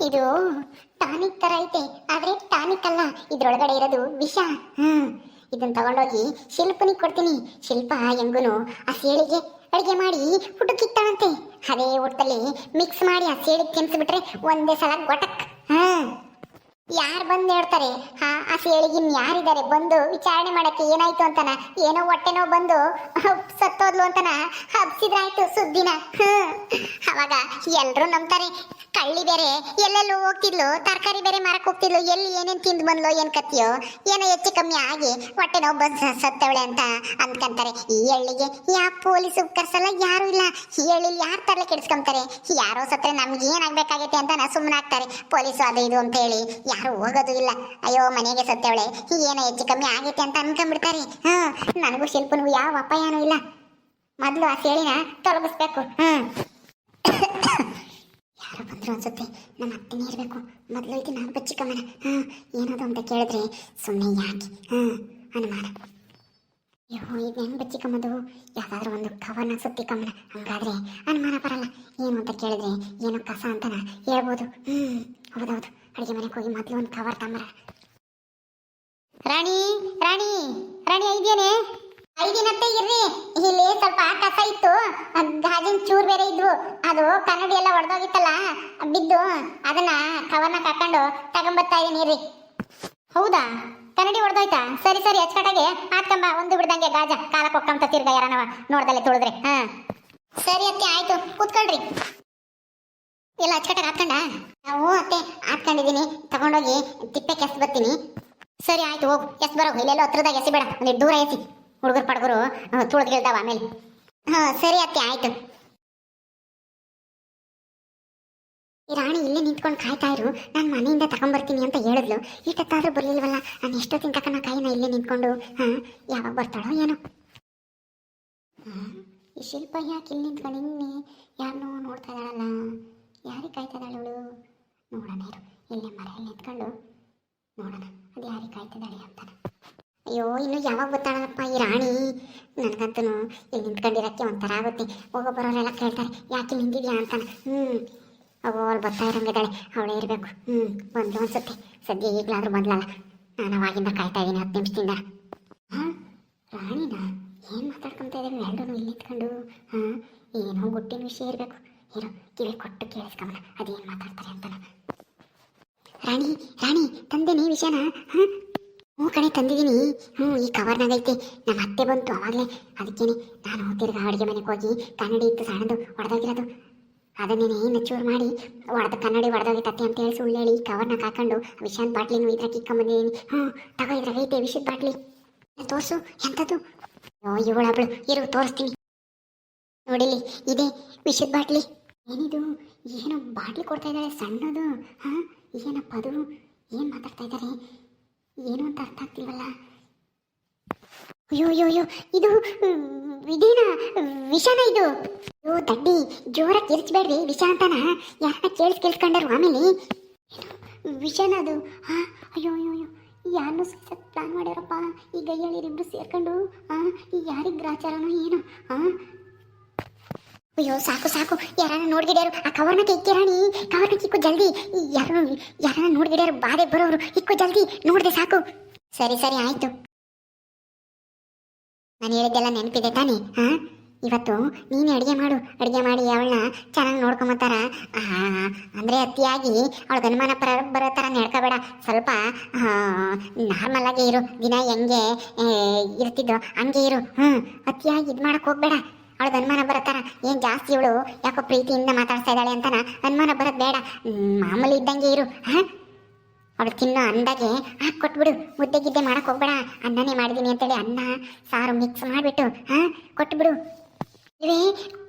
ಇದು ಟಾನಿಕ್ ತರ ಐತೆ, ಆದ್ರೆ ಟಾನಿಕ್ ಅಲ್ಲ, ಇದ್ರೊಳಗಡೆ ಇರೋದು ವಿಷ. ಹ್ಮ್ ಇದನ್ನ ತಗೊಂಡೋಗಿ ಶಿಲ್ಪನಿಗೆ ಕೊಡ್ತೀನಿ. ಶಿಲ್ಪ ಹೆಂಗುನು ಆ ಸೇಳಿಗೆ ಅಡಿಗೆ ಮಾಡಿ ಊಟಕ್ಕಿತ್ತಾಳಂತೆ ಅದೇ ಊಟದಲ್ಲಿ ಮಿಕ್ಸ್ ಮಾಡಿ ಆ ಸೇಳಿಗೆ ತಿನ್ಸ್ಬಿಟ್ರೆ ಒಂದೇ ಸಲ ಗೊಟಕ್. ಹ್ಮ್. ಯಾರು ಬಂದು ಹೇಳ್ತಾರೆ? ಹಾ ಆ ಸೇಳಿಗಿನ್ ಯಾರಿದ್ದಾರೆ? ಬಂದು ವಿಚಾರಣೆ ಮಾಡಕ್ಕೆ ಏನಾಯ್ತು ಅಂತನ? ಏನೋ ಹೊಟ್ಟೆನೋ ಬಂದು ಸತ್ತೋದ್ಲು ಅಂತನ? ಹಬ್ಸಿದ್ರಾಯ್ತು ಸುದ್ದಿನ. ಹ್ಮ್. ಅವಾಗ ಎಲ್ರು ನಂಬ್ತಾರೆ. ಕಳ್ಳಿ ಬೇರೆ ಎಲ್ಲೆಲ್ಲೂ ಹೋಗ್ತಿದ್ಲು. ತರಕಾರಿ ಬೇರೆ ಮಾರಕ್ ಹೋಗ್ತಿದ್ಲು. ಎಲ್ಲಿ ಏನೇನ್ ತಿಂದು ಬಂದ್ಲು, ಏನ್ ಕತ್ತಿಯೋ, ಏನೋ ಹೆಚ್ಚು ಕಮ್ಮಿ ಆಗಿ ಹೊಟ್ಟೆ ನೋವು ಬಂದ್ ಸತ್ತವಳೆ ಅಂತ ಅಂದ್ಕಂತಾರೆ. ಈ ಹಳ್ಳಿಗೆ ಯಾ, ಪೊಲೀಸ್ ಕರ್ಸಲ್ಲ ಯಾರು ಇಲ್ಲ. ಈ ಹಳ್ಳಿಲಿ ಯಾರು ತರಲೆ ಕೆಡಿಸ್ಕೊಂತಾರೆ? ಯಾರೋ ಸತ್ರೆ ನಮ್ಗೆ ಏನಾಗ್ಬೇಕಾಗೈತೆ ಅಂತ ನಾ ಸುಮ್ಮನೆ ಆಗ್ತಾರೆ ಪೊಲೀಸು ಅದು ಇದು ಅಂತ ಹೇಳಿ ಯಾರು ಹೋಗೋದು ಇಲ್ಲ. ಅಯ್ಯೋ, ಮನೆಗೆ ಸತ್ತವಳೆ. ಏನೋ ಹೆಚ್ಚು ಕಮ್ಮಿ ಆಗೈತೆ ಅಂತ ಅನ್ಕೊಂಡ್ಬಿಡ್ತಾರೆ. ಹಾ, ನನಗೂ ಶಿಲ್ಪನಿಗೂ ಯಾವ ಅಪಾಯನೂ ಇಲ್ಲ. ಮೊದಲು ಆ ಸೇಳಿನ ತೊಲಗಿಸ್ಬೇಕು. ಹ್ಮ್ ಯಾರೋ ಬಂದ್ರು ಅನ್ಸುತ್ತೆ. ನಮ್ಮ ಅತ್ತೆನೇ ಇರಬೇಕು. ಮೊದಲು ಇದು ನಾನು ಬಚ್ಚಿಕಮ್ಮನ ಹಾಂ, ಏನದು ಅಂತ ಕೇಳಿದ್ರೆ ಸುಮ್ಮನೆ ಯಾಕೆ? ಹಾಂ, ಅನುಮಾನ. ಅಯ್ಯೋ, ಇದು ಹೆಂಗೆ ಬಚ್ಚಿಕಮ್ಮದು ಯಾವ್ದಾದ್ರು ಒಂದು ಕವನ ಸುತ್ತಿ ಕಮ್ಮನ ಹಂಗಾದ್ರೆ ಅನುಮಾನ ಬರಲ್ಲ. ಏನು ಅಂತ ಕೇಳಿದ್ರೆ ಏನೋ ಕಸ ಅಂತನ ಹೇಳ್ಬೋದು. ಹ್ಞೂ ಹೌದೌದು. ಅಡುಗೆ ಮನೆಗೆ ಹೋಗಿ ಮೊದಲು ಒಂದು ಕವರ್ ತಮ್ಮರ ರಾಣಿ ರಾಣಿ ರಾಣಿ ಐದೇನೆ ಐದಿನತ್ತೆ ಇರ್ರಿ. ಇಲ್ಲಿ ಸ್ವಲ್ಪ ಕಸ ಇತ್ತು. ಗಾಜಿನ ಚೂರ್ ಬೇರೆ ಇದ್ವು. ಅದು ಕನ್ನಡಿ ಎಲ್ಲ ಒಡೆದೋಗಿತ್ತಲ್ಲ, ಬಿದ್ದು ಅದನ್ನ ಕವರ್ನ ಕಾಕೊಂಡು ತಗೊಂಬರ್ತಾ ಇದೀನಿ ಇರ್ರಿ. ಹೌದಾ? ಕನ್ನಡಿ ಹೊಡೆದೋಯ್ತಾ ಸರಿ ಸರಿ ಅಚ್ಚಕಟಾಗೆ ಹಾಕಂಬ ಒಂದು ಬಿಡ್ದಂಗೆ ಗಾಜ. ಕಾಲಕ್ಕೆ ಕೊಕ್ಕಂತ ತಿರ್ಗ ಯಾರನವ ನೋಡ್ದಲ್ಲೇ ತುಳಿದ್ರೆ. ಹಾ. ಸರಿ ಅತ್ತೆ, ಆಯ್ತು. ಕೂತ್ಕೊಳ್ರಿ. ಎಲ್ಲ ಅಚ್ಚಕಟಾಗ ಹಾಕೊಂಡ ನಾವು ಅತ್ತೆ ಹಾಕೊಂಡಿದ್ದೀನಿ ತಗೊಂಡೋಗಿ ತಿಪ್ಪೆ ಕೆಸ್ ಬರ್ತೀನಿ. ಸರಿ, ಆಯ್ತು, ಹೋಗು. ಎಸ್ ಬರೋ, ಇಲ್ಲೆಲ್ಲೋ ಹತ್ರದಾಗ ಎಸಿ ಬೇಡ. ಒಂದು ದೂರ ಎಸಿ. ಹುಡುಗರು ಪಡ್ಗರು ತುಳಿದ್ಗಿಳ್ದಾವ ಆಮೇಲೆ. ಹಾಂ ಸರಿ, ಅತ್ತೆ, ಆಯ್ತು. ಈ ರಾಣಿ ಇಲ್ಲೇ ನಿಂತ್ಕೊಂಡು ಕಾಯ್ತಾ ಇರು. ನಾನು ಮನೆಯಿಂದ ತಗೊಂಬರ್ತೀನಿ ಅಂತ ಹೇಳಿದ್ಲು. ಈಟತ್ತಾದ್ರೂ ಬರ್ಲಿಲ್ವಲ್ಲ? ನಾನು ಎಷ್ಟೊತ್ತಿನ ನಾ ಕಾಯಿನ ಇಲ್ಲೇ ನಿಂತ್ಕೊಂಡು ಹಾಂ ಯಾವಾಗ ಬರ್ತಾಳೋ ಏನೋ. ಈ ಶಿಲ್ಪ ಯಾಕೆ ಇಲ್ಲಿ ನಿಂತ್ಕೊಂಡು? ಇನ್ನೇ ಯಾರನ್ನೂ ನೋಡ್ತಾ ಇದ್ದಾಳಲ್ಲ. ಯಾರಿಗೆ ಕಾಯ್ತಾ ಇದ್ದಾಳೆ ಅವಳು ನೋಡೋಣ ಇರು. ಇಲ್ಲೇ ನಿಂತ್ಕೊಂಡು ನೋಡೋಣ. ಅದು ಯಾರಿಗೆ ಕಾಯ್ತಿದ್ದಾಳೆ ಅಂತಾನೆ. ಅಯ್ಯೋ, ಇನ್ನು ಯಾವಾಗ ಗೊತ್ತಾಳಪ್ಪ ಈ ರಾಣಿ? ನನಗಂತೂ ಇಲ್ಲಿ ನಿಂತ್ಕೊಂಡಿರಕ್ಕೆ ಒಂಥರ ಆಗುತ್ತೆ. ಹೋಗೋ ಬರೋರೆಲ್ಲ ಕೇಳ್ತಾರೆ, ಯಾಕೆ ನಿಂತಿದ್ಯಾ? ಅಂತಾನೆ. ಹ್ಞೂ ಅವಳು ಅವ್ಳು ಬರ್ತಾ ಇರೋಂಗಿದ್ದಾಳೆ ಅವಳೇ ಇರಬೇಕು. ಹ್ಞೂ ಬಂದು ಅನ್ಸುತ್ತೆ. ಸದ್ಯ ಈಗಲಾದರೂ ಬಂದ್ಲಲ್ಲ. ನಾನು ಅವಾಗಿಂದ ಕಾಯ್ತಾ ಇದ್ದೀನಿ ಹತ್ತು ನಿಮಿಷದಿಂದ. ಹಾಂ? ರಾಣಿನ? ಏನು ಮಾತಾಡ್ಕೊತಾ ಇದ್ದೀವಿ ಎಲ್ಲರೂ ಇಲ್ಲಿ ನಿಂತ್ಕೊಂಡು, ಹಾಂ? ಏನೋ ಗುಟ್ಟಿನ ವಿಷಯ ಇರಬೇಕು. ಇರೋ ಕಿವಿ ಕೊಟ್ಟು ಕೇಳಿಸ್ಕೊಂಬನ ಅದೇನು ಮಾತಾಡ್ತಾರೆ ಅಂತಾನೆ? ರಾಣಿ ರಾಣಿ ತಂದೇನಿ ವಿಷಯನ? ಹಾಂ? ಹ್ಞೂ ಕಣೆ, ತಂದಿದ್ದೀನಿ. ಹ್ಞೂ, ಈ ಕವರ್ನಾಗೈತೆ ನಮ್ಮ ಅತ್ತೆ ಬಂತು ಅವಾಗಲೇ. ಅದಕ್ಕೇನೆ ನಾನು ತಿರ್ಗಾ ಅಡುಗೆ ಮನೆಗೆ ಹೋಗಿ ಕನ್ನಡಿ ಇತ್ತು ಸಣ್ಣದು ಹೊಡೆದೋಗಿರೋದು ಏನು ನಚ್ಚೂರು ಮಾಡಿ ಹೊಡೆದ ಕನ್ನಡಿ ಹೊಡೆದೋಗಿತ್ತತ್ತೆ ಅಂತ ಹೇಳಿ ಸುಳ್ಳು ಹೇಳಿ ಕವರ್ನಾಗ ಹಾಕೊಂಡು ವಿಷಾನ್ ಬಾಟ್ಲಿನೂ ಇದ್ರಾಗ ಇಕ್ಕೊಂಬಂದಿದ್ದೀನಿ ಹ್ಞೂ, ತಗೋ ಇದ್ರಾಗ ಐತೆ ವಿಷದ ಬಾಟ್ಲಿ. ತೋರಿಸು ಎಂಥದ್ದು ಇವಳು ಇವಳಬ್ಳು ಇರು, ತೋರಿಸ್ತೀನಿ. ನೋಡಿಲಿ ಇದೆ ವಿಷದ ಬಾಟ್ಲಿ. ಏನಿದು? ಏನೋ ಬಾಟ್ಲಿ ಕೊಡ್ತಾ ಇದ್ದಾರೆ ಸಣ್ಣದು. ಹಾ? ಏನಪ್ಪ ಅದು? ಏನು ಮಾತಾಡ್ತಾ ಇದ್ದಾರೆ ಏನು ಅಂತ ಅರ್ಥ ಆಗ್ತಿಲ್ವಲ್ಲ? ಅಯ್ಯೋ ಅಯ್ಯೋ ಅಯ್ಯೋ, ಇದು ಇದೇನ? ವಿಷಾನ ಇದು? ಓ ದಡ್ಡಿ ಜೋರ ಕಿರ್ಚ್ಬೇಡ್ರಿ ವಿಷ ಅಂತಾನ? ಯಾರನ್ನ ಕೇಳಿಸ್ ಕೇಳ್ಕೊಂಡರು ಆಮೇಲೆ? ವಿಷನ ಅದು. ಹಾ? ಅಯ್ಯೋ ಅಯ್ಯೋ ಅಯ್ಯೋ ಯಾರನ್ನು ಸತ್ ಪ್ಲಾನ್ ಮಾಡ್ಯಾರಪ್ಪ. ಈ ಹೇಳಿರಿಬ್ರು ಸೇರ್ಕೊಂಡು, ಆ, ಈ ಯಾರಿಗೆ ಗ್ರಾಚಾರನೋ ಏನೋ ಅಯ್ಯೋ, ಸಾಕು ಸಾಕು. ಯಾರನ್ನ ನೋಡ್ಗಿಡ್ಯಾರು, ಆ ಕವರ್ನ ಇಕ್ಕಿರಾಣಿ ಕವರ್ನ ಕಿಕ್ಕು ಜಲ್ದಿ. ಯಾರು ಯಾರನ್ನ ನೋಡ್ಗಿಡ್ಯಾರು, ಬಾಧೆ ಬರೋರು ಇಕ್ಕು ಜಲ್ದಿ. ನೋಡ್ದೆ ಸಾಕು. ಸರಿ ಸರಿ, ಆಯ್ತು. ನಾನು ಹೇಳಿದ್ದೆಲ್ಲ ನೆನಪಿದೆ ತಾನೇ ಹಾ ಇವತ್ತು ನೀನು ಅಡುಗೆ ಮಾಡು. ಅಡುಗೆ ಮಾಡಿ ಅವಳನ್ನ ಚೆನ್ನಾಗಿ ನೋಡ್ಕೊಂಬತ್ತಾರ. ಅಂದ್ರೆ ಅತಿಯಾಗಿ ಅವಳಿಗೆ ಅನುಮಾನ ಪರ ಬರೋ ಥರ ನಡ್ಕೋಬೇಡ. ಸ್ವಲ್ಪ ನಾರ್ಮಲ್ ಆಗಿ ಇರು. ದಿನ ಹೆಂಗೆ ಇರ್ತಿದ್ದೋ ಹಂಗೆ ಇರು. ಹ್ಞೂ ಅತಿಯಾಗಿ ಇದು ಮಾಡೋಕೆ ಹೋಗ್ಬೇಡ. ಅವಳಿಗೆ ಅನುಮಾನ ಬರತ್ತಾರ ಏನು ಜಾಸ್ತಿ ಇವಳು ಯಾಕೋ ಪ್ರೀತಿಯಿಂದ ಮಾತಾಡ್ತಾ ಇದ್ದಾಳೆ ಅಂತಾನ? ಅನುಮಾನ ಬರೋದು ಬೇಡ. ಮಾಮೂಲಿ ಇದ್ದಂಗೆ ಇರು. ಹಾಂ? ಅವಳು ತಿನ್ನೋ ಅಂದಾಗೆ ಹಾ ಕೊಟ್ಬಿಡು. ಮುದ್ದೆ ಗಿದ್ದೆ ಮಾಡಕ್ ಹೋಗ್ಬೇಡ. ಅನ್ನನೇ ಮಾಡಿದೀನಿ ಅಂತೇಳಿ ಅನ್ನ, ಸಾರು ಮಿಕ್ಸ್ ಮಾಡಿಬಿಟ್ಟು, ಹಾ? ಕೊಟ್ಬಿಡು. ಇವೆ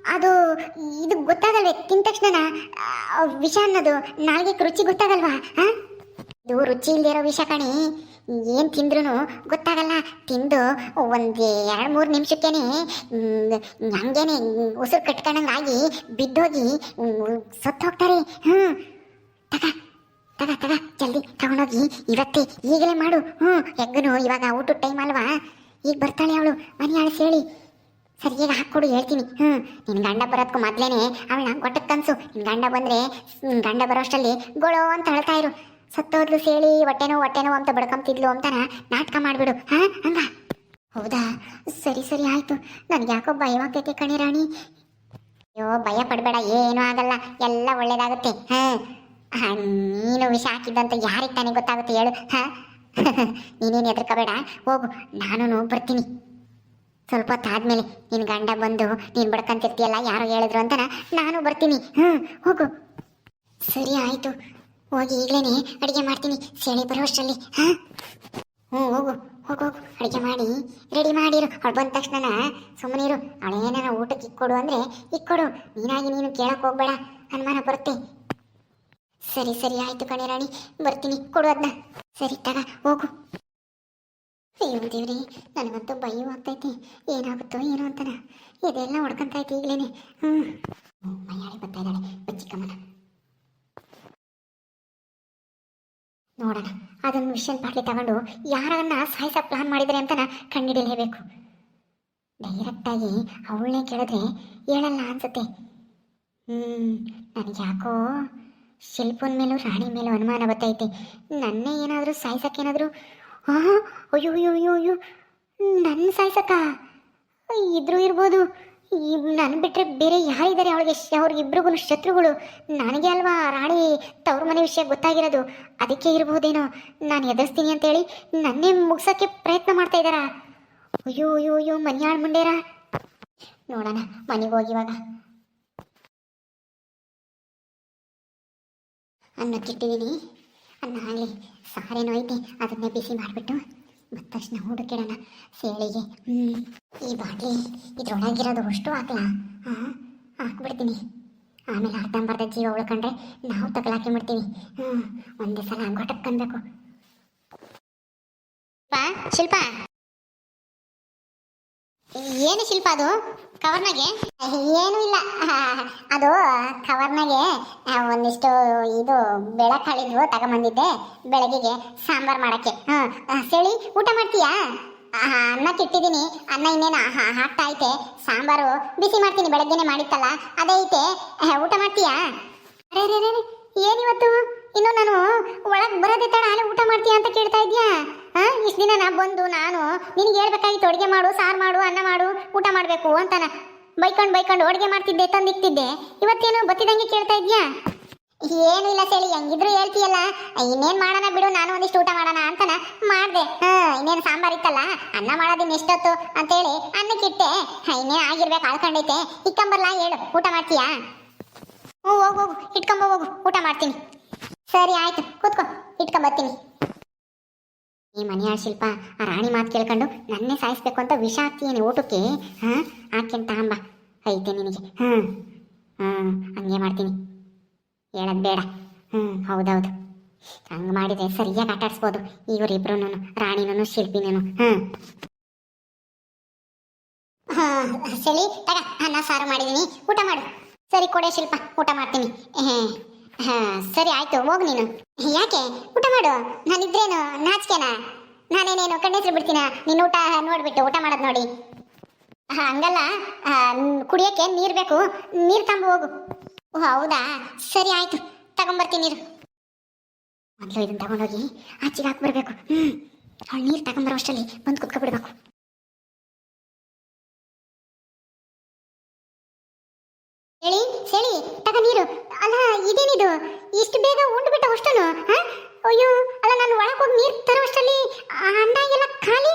ಅದು, ಇದು ಗೊತ್ತಾಗಲ್ವೇ? ತಿಂದ ತಕ್ಷಣ ವಿಷ ಅನ್ನೋದು ನಾಲ್ಗೆ ರುಚಿ ಗೊತ್ತಾಗಲ್ವಾ? ಹಾ? ಇದು ರುಚಿ ಇಲ್ದಿರೋ ವಿಷ ಕಣಿ. ಏನು ತಿಂದ್ರೂ ಗೊತ್ತಾಗಲ್ಲ. ತಿಂದು ಒಂದು ಎರಡು ಮೂರು ನಿಮಿಷಕ್ಕೇನೆ ಮ್, ಹಂಗೇನೆ ಉಸಿರು ಕಟ್ಕೊಂಡಂಗಾಗಿ ಬಿದ್ದೋಗಿ ಸತ್ತೋಗ್ತಾರೆ. ಸತ್ತು ಹೋಗ್ತಾರೆ ಹ್ಞೂ ತಗ ತಗ ತಗ ಜಲ್ದಿ ತಗೊಂಡೋಗಿ ಇವತ್ತೇ ಈಗಲೇ ಮಾಡು. ಹ್ಞೂ ಹೆಗ್ಗನು ಇವಾಗ ಊಟದ ಟೈಮ್ ಅಲ್ವಾ? ಈಗ ಬರ್ತಾಳೆ ಅವಳು. ಮನೆ ಆಳಿಸಿ ಹೇಳಿ. ಸರಿ ಈಗ ಹಾಕ್ಕೊಡು ಹೇಳ್ತೀನಿ. ಹ್ಞೂ ನಿನ್ನ ಗಂಡ ಬರೋದಕ್ಕೂ ಮೊದಲೇನೆ ಅವಳನ್ನ ಗೊಟ್ಟಕ್ಕೆ ಕನಸು. ನಿನ್ನ ಗಂಡ ಬಂದರೆ ನಿನ್ನ ಗಂಡ ಬರೋಷ್ಟರಲ್ಲಿ ಗೊಳೋ ಅಂತ ಹೇಳ್ತಾ ಇರು. ಸತ್ತೋದ್ಲು ಸೇಳಿ ಹೊಟ್ಟೆನೋ ಹೊಟ್ಟೆನೋ ಅಂತ ಬಡ್ಕೊಂತಿದ್ಲು ಅಂತಾನ ನಾಟಕ ಮಾಡ್ಬಿಡು, ಹಾಂ? ಹಂಗ? ಹೌದಾ? ಸರಿ ಸರಿ, ಆಯ್ತು. ನನಗೆ ಯಾಕೋ ಭಯವಾಗ್ತೈತೆ ಕಣಿ ರಾಣಿ. ಅಯ್ಯೋ, ಭಯ ಪಡಬೇಡ, ಏನೂ ಆಗಲ್ಲ. ಎಲ್ಲ ಒಳ್ಳೇದಾಗುತ್ತೆ, ಹಾಂ? ನೀನು ವಿಷ ಹಾಕಿದ್ದಂತ ಯಾರಿಗೆ ತಾನೇ ಗೊತ್ತಾಗುತ್ತೆ ಹೇಳು, ಹಾಂ? ನೀನೇನು ಹೆದರ್ಕೋಬೇಡ, ಹೋಗು ನಾನು ಬರ್ತೀನಿ. ಸ್ವಲ್ಪ ಹೊತ್ತಾದ್ಮೇಲೆ ನಿನ್ನ ಗಂಡ ಬಂದು ನೀನು ಬಡ್ಕಂತಿರ್ತೀಯಲ್ಲ, ಯಾರು ಹೇಳಿದ್ರು ಅಂತ ನಾನು ಬರ್ತೀನಿ ಹ್ಞೂ ಹೋಗು. ಸರಿ, ಆಯಿತು. ಹೋಗಿ ಈಗಲೇ ಅಡುಗೆ ಮಾಡ್ತೀನಿ. ಸೇಳಿ ಬರೋಷ್ಟರಲ್ಲಿ ಹಾಂ? ಹ್ಞೂ, ಹೋಗು ಹೋಗು ಹೋಗು. ಅಡುಗೆ ಮಾಡಿ, ರೆಡಿ ಮಾಡಿರು. ಅವಳು ಬಂದ ತಕ್ಷಣ ಸುಮ್ಮನಿರು ಅವಳೇನಾರ ಊಟಕ್ಕೆ ಇಕ್ಕೊಡು ಅಂದರೆ ಇಕ್ಕೊಡು. ನೀನಾಗಿ ನೀನು ಕೇಳಕ್ಕೆ ಹೋಗ್ಬೇಡ. ಅನುಮಾನ ಬರುತ್ತೆ. ಸರಿ ಸರಿ, ಆಯಿತು ಕಣೆ ರಾಣಿ. ಬರ್ತೀನಿ, ಕೊಡು ಅದನ್ನ ಸರಿ, ತಗ, ಹೋಗು. ಅಯ್ಯೋ ದೇವ್ರಿ, ನನಗಂತೂ ಭಯ ಆಗ್ತೈತಿ ಏನಾಗುತ್ತೋ ಏನೋ ಅಂತನ. ಇದೆಲ್ಲ ಹೊಡ್ಕೊಂತೈತಿ ಈಗಲೇ ಹ್ಞೂ ಮೈಯಾಳಿ ಬರ್ತಾ ಇದ್ದಾಳೆ. ನೋಡೋಣ. ಅದನ್ನು ಮಿಷನ್ ಪಾಟ್ಲಿ ತಗೊಂಡು ಯಾರನ್ನ ಸಾಯಿಸ ಪ್ಲಾನ್ ಮಾಡಿದ್ರೆ ಅಂತನ ಡೈರೆಕ್ಟ್ ಡೈರೆಕ್ಟಾಗಿ ಅವಳನ್ನೇ ಕೇಳಿದ್ರೆ ಹೇಳಲ್ಲ ಅನ್ಸುತ್ತೆ. ಹ್ಞೂ ನನಗೆ ಯಾಕೋ ಶಿಲ್ಪನ ಮೇಲೂ ರಾಣಿ ಮೇಲೂ ಅನುಮಾನ ಬರ್ತೈತೆ. ನನ್ನೇ ಏನಾದರೂ ಸಾಯ್ಸಕ್ಕೇನಾದರೂ ಹಾಂ ಅಯ್ಯೋ ಅಯ್ಯೋ ಅಯ್ಯೋ ಅಯ್ಯೋ. ನನ್ನ ಸಾಯ್ಸಕ್ಕ? ಇದ್ರೂ ಇರ್ಬೋದು. ನನ್ನ ಬಿಟ್ಟರೆ ಬೇರೆ ಯಾರಿದ್ದಾರೆ ಅವಳಿಗೆ? ಅವ್ರಿಗಿಬ್ರಿಗೂ ಶತ್ರುಗಳು. ನನಗೆ ಅಲ್ವಾ ರಾಣಿ? ತವ್ರ ಮನೆ ವಿಷಯ ಗೊತ್ತಾಗಿರೋದು. ಅದಕ್ಕೆ ಇರ್ಬೋದೇನೋ? ನಾನು ಎದುರಿಸ್ತೀನಿ ಅಂತೇಳಿ ನನ್ನೇ ಮುಗ್ಸೋಕ್ಕೆ ಪ್ರಯತ್ನ ಮಾಡ್ತಾ ಇದ್ದಾರಾ? ಅಯ್ಯೋ ಅಯ್ಯೋ ಅಯ್ಯೋ, ಮನ್ಯಾಳ್ ಮುಂಡೇರ? ನೋಡೋಣ, ಮನೆಗೆ ಹೋಗಿ ಇವಾಗ. ಅನ್ನಕ್ಕಿಟ್ಟಿದ್ದೀನಿ ಅನ್ನ ಆಗಲಿ, ಸಾರೇನೋ ಐತೆ, ಅದನ್ನೇ ಬಿಸಿ ಮಾಡಿಬಿಟ್ಟು. ಮತ್ತಷ್ಟು ಹುಡುಕಿಡೋಣ ಸೇಳಿಗೆ ಈ ಬಾಟ್ಲಿ ಇದ್ರೊಳಗಿರೋದು ಅಷ್ಟು ಹಾಕ್ಲಾ ಹಾಂ ಹಾಕ್ಬಿಡ್ತೀನಿ ಆಮೇಲೆ ಅರ್ಧಂಬರ್ಧ ಜೀವ ಉಳ್ಕೊಂಡ್ರೆ ನಾವು ತಗಲಾಕಿ ಬಿಡ್ತೀವಿ ಹ್ಞೂ ಒಂದೇ ಸಲ ಗೊಟ್ಟಕ್ಕನ್ಬೇಕು ಶಿಲ್ಪ? ಏನು ಶಿಲ್ಪ ಅದು? ಕವರ್ನಾಗೆ? ಏನೂ ಇಲ್ಲ. ಅದು ಕವರ್ನಾಗೆ ಒಂದಿಷ್ಟು ಇದು ಬೆಳಕಾಳಿದ್ವು ತಗೊಂಬಂದಿದ್ದೆ ಬೆಳಗ್ಗೆಗೆ ಸಾಂಬಾರ್ ಮಾಡಕ್ಕೆ. ಹಾಂ ಹೇಳಿ ಊಟ ಮಾಡ್ತೀಯಾ? ಅನ್ನ ಕಿಟ್ಟಿದ್ದೀನಿ. ಅನ್ನ ಇನ್ನೇನು? ಹಾಕ್ತಾ ಐತೆ. ಸಾಂಬಾರು ಬಿಸಿ ಮಾಡ್ತೀನಿ, ಬೆಳಗ್ಗೆನೆ ಮಾಡಿತ್ತಲ್ಲ, ಅದೇ ಐತೆ. ಊಟ ಮಾಡ್ತೀಯಾ? ಅರೆ ರೇ ಏನಿವತ್ತು? ಇನ್ನು ನಾನು ಒಳಗೆ ಬರೋದೇ ತಡ ಊಟ ಮಾಡ್ತೀಯಾ ಅಂತ ಕೇಳ್ತಾ ಇದೀಯಾ ಇಷ್ಟು ದಿನ ನಾ ಬಂದು ನಾನು ನಿನಗೆ ಹೇಳ್ಬೇಕಾಗಿತ್ತು ಅಡುಗೆ ಮಾಡು, ಸಾರು ಮಾಡು, ಅನ್ನ ಮಾಡು, ಊಟ ಮಾಡಬೇಕು ಅಂತಾನ. ಬೈಕೊಂಡು ಬೈಕೊಂಡು ಅಡುಗೆ ಮಾಡ್ತಿದ್ದೆ, ತಂದಿಕ್ತಿದ್ದೆ. ಇವತ್ತೇನು ಬತ್ತಿದಂಗೆ ಕೇಳ್ತಾ ಇದೆಯಾ? ಏನು ಇಲ್ಲ ಸೇಳಿ, ಹೆಂಗಿದ್ರು ಹೇಳ್ತೀಯಲ್ಲ. ಇನ್ನೇನು ಮಾಡೋಣ ಬಿಡು, ನಾನು ಒಂದಿಷ್ಟು ಊಟ ಮಾಡೋಣ ಅಂತನ ಮಾಡಿದೆ. ಹಾಂ, ಇನ್ನೇನು ಸಾಂಬಾರ್ ಇತ್ತಲ್ಲ, ಅನ್ನ ಮಾಡೋದಿನ್ ಎಷ್ಟೊತ್ತು ಅಂತೇಳಿ ಅನ್ನಕ್ಕಿಟ್ಟೆ. ಇನ್ನೇನು ಆಗಿರ್ಬೇಕು, ಆಳ್ಕೊಂಡೈತೆ. ಇಕ್ಕಂಬರ್ಲಾ ಹೇಳು, ಊಟ ಮಾಡ್ತೀಯಾ? ಹ್ಞೂ, ಹೋಗು ಹೋಗು, ಇಟ್ಕೊಂಬ, ಹೋಗು, ಊಟ ಮಾಡ್ತೀನಿ. ಸರಿ, ಆಯಿತು, ಕೂತ್ಕೋ, ಇಟ್ಕೊಂಬರ್ತೀನಿ. ಈ ಮನೆಯ ಶಿಲ್ಪ, ಆ ರಾಣಿ ಮಾತು ಕೇಳ್ಕೊಂಡು ನನ್ನೇ ಸಾಯಿಸ್ಬೇಕು ಅಂತ ವಿಷ ಹಾಕ್ತೀನಿ ಊಟಕ್ಕೆ? ಹಾಂ? ಹಾಕ್ಯಂತ ಅಂಬ ಐತೆ ನಿನಗೆ. ಹ್ಞೂ ಹಾಂ, ಹಂಗೆ ಮಾಡ್ತೀನಿ. ಹೇಳೋದು ಬೇಡ. ಹ್ಞೂ ಹೌದೌದು. ಹಂಗೆ ಮಾಡಿದೆ ಸರಿಯಾಗಿ ಆಟಾಡಿಸ್ಬೋದು. ಇವರಿಬ್ರು ರಾಣಿನೂ ಶಿಲ್ಪಿನೂ ಹ್ಞೂ ಹಾಂ ಸರಿ ತಗ. ಅನ್ನ, ಸಾರು ಮಾಡಿದ್ದೀನಿ ಊಟ ಮಾಡು. ಸರಿ ಕೊಡೆ ಶಿಲ್ಪ, ಊಟ ಮಾಡ್ತೀನಿ. ಹಾಂ, ಸರಿ ಆಯ್ತು, ಹೋಗು ನೀನು. ಯಾಕೆ? ಊಟ ಮಾಡು. ನಾನಿದ್ರೇನು, ನಾಚಿಕೆನಾ? ನಾನೇನೇನು, ಕಣ್ಣೆಸ್ರು ಬಿಡ್ತೀನ? ನೀನು ಊಟ ನೋಡ್ಬಿಟ್ಟು ಊಟ ಮಾಡೋದು ನೋಡಿ. ಹಂಗಲ್ಲ. ಕುಡಿಯೋಕೆ ನೀರು ಬೇಕು. ನೀರು ತಂಬ, ಹೋಗು. ಓ, ಹೌದಾ? ಸರಿ ಆಯ್ತು. ತಗೊಂಬರ್ತೀನಿ ನೀರು. ಮೊದಲು ಇದನ್ನ ತಗೊಂಡೋಗಿ ಆಚೆಗೆ ಹಾಕ್ಬಿಡ್ಬೇಕು. ಹ್ಞೂ ಅವಳು ನೀರು ತಗೊಂಬರೋ ಬಂದು ಕುತ್ಕೊಬಿಡ್ಬೇಕು. ಹೇಳಿ ಹೇಳಿ, ತಗ ನೀರು. ಇದೇನಿದು? ಇಷ್ಟು ಬೇಗ ಉಂಡ್ಬಿಟ್ಟ ಅಷ್ಟನು, ಹಾ? ಅಯ್ಯೋ, ಅಲ್ಲ ನಾನು ಒಳಗೆ ಹೋಗಿ ನೀರು ತರೋ ಅಷ್ಟರಲ್ಲಿ ಆ ಎಲ್ಲ ಖಾಲಿ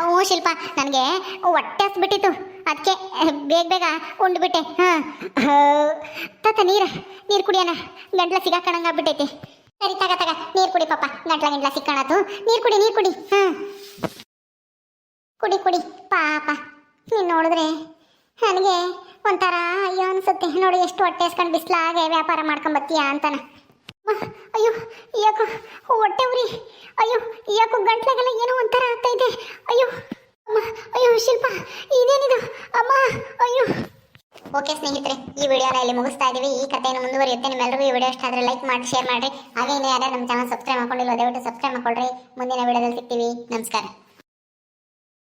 ಓ, ಶಿಲ್ಪ, ನನಗೆ ಹೊಟ್ಟೆ ಹಸ್ಬಿಟ್ಟಿತ್ತು. ಅದಕ್ಕೆ ಬೇಗ ಬೇಗ ಉಂಡ್ಬಿಟ್ಟೆ ಹಾಂ? ತಾತ, ನೀರು ನೀರು ಕುಡಿಯೋಣ ಗಂಟ್ಲ ಸಿಗಾಕಣಂಗೆ ಆಗ್ಬಿಟ್ಟೈತಿ. ಸರಿ, ತಗ ತಗ. ನೀರು ಕುಡಿ ಪಾಪ. ಗಂಟ್ಲ ಗಂಟ್ಲ ಸಿಕ್ಕಾಣತು ನೀರು ಕುಡಿ ನೀರು ಕುಡಿ, ಹಾಂ? ಕುಡಿ ಕುಡಿ. ಪಾಪ. ನೀನು ನೋಡಿದ್ರೆ ನನಗೆ ಒಂಥರ ಅಯ್ಯೋ ಅನ್ಸುತ್ತೆ. ನೋಡಿ ಎಷ್ಟು ಹೊಟ್ಟೆ ಹಸ್ಕೊಂಡು ಬಿಸ್ಲಾಗೆ ವ್ಯಾಪಾರ ಮಾಡ್ಕೊಂಬತ್ತೀಯ ಅಂತಾನ. ಅಯ್ಯೋ, ಯಾಕೋ ಹೊಟ್ಟೆ ಉರಿ. ಅಯ್ಯೋ, ಯಾಕೋ ಗಂಟ್ಲಾಗೆಲ್ಲ ಏನೋ ಒಂಥರ ಆಗ್ತಾ ಇದೆ. ಅಯ್ಯೋ, ಅಮ್ಮ, ಅಯ್ಯೋ, ಶಿಲ್ಪ, ಇದೇನಿದು? ಅಮ್ಮ, ಅಯ್ಯೋ. ಓಕೆ ಸ್ನೇಹಿತರೆ, ಈ ವಿಡಿಯೋನ ಇಲ್ಲಿ ಮುಗಿಸ್ತಾ ಇದ್ದೀವಿ ಈ ಕಥೆಯನ್ನು ಮುಂದುವರಿಯುತ್ತೆ. ನಿಮ್ಮೆಲ್ಲರಿಗೂ ಈ ವಿಡಿಯೋ ಇಷ್ಟ ಆದರೆ ಲೈಕ್ ಮಾಡಿ ಶೇರ್ ಮಾಡಿರಿ. ಹಾಗೆ ಇನ್ನು ಯಾರ್ಯಾರು ನಮ್ಮ ಚಾನಲ್ ಸಬ್ಸ್ಕ್ರೈಬ್ ಮಾಡ್ಕೊಂಡಿಲ್ಲ ದಯವಿಟ್ಟು ಸಬ್ಸ್ಕ್ರೈಬ್ ಮಾಡ್ಕೊಳ್ರಿ. ಮುಂದಿನ ವಿಡಿಯೋದಲ್ಲಿ ಸಿಗ್ತೀವಿ. ನಮಸ್ಕಾರ.